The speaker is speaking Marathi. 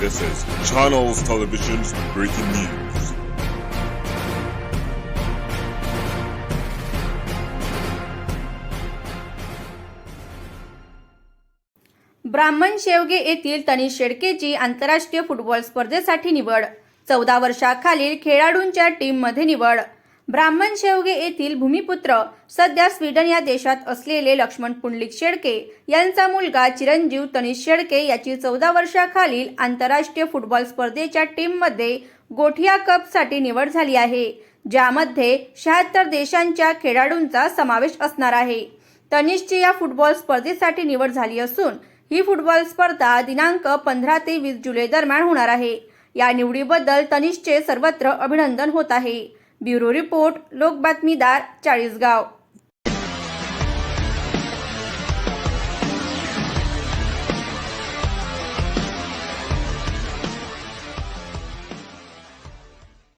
This is Channels Television's breaking news. ब्राह्मण शेवगे येथील तनिष शेडकेची आंतरराष्ट्रीय फुटबॉल स्पर्धेसाठी निवड चौदा वर्षाखालील खेळाडूंच्या टीममध्ये निवड ब्राह्मण शेवगे येथील भूमिपुत्र सध्या स्वीडन या देशात असलेले लक्ष्मण पुंडलिक शेडके यांचा मुलगा चिरंजीव तनिष शेडके याची चौदा वर्षाखालील आंतरराष्ट्रीय फुटबॉल स्पर्धेच्या टीममध्ये गोठिया कपसाठी निवड झाली आहे ज्यामध्ये शहात्तर देशांच्या खेळाडूंचा समावेश असणार आहे. तनिषची या फुटबॉल स्पर्धेसाठी निवड झाली असून ही फुटबॉल स्पर्धा दिनांक पंधरा ते वीस जुलै दरम्यान होणार आहे. या निवडीबद्दल तनिषचे सर्वत्र अभिनंदन होत आहे. ब्युरो रिपोर्ट लोक बातमीदार चाळीसगाव.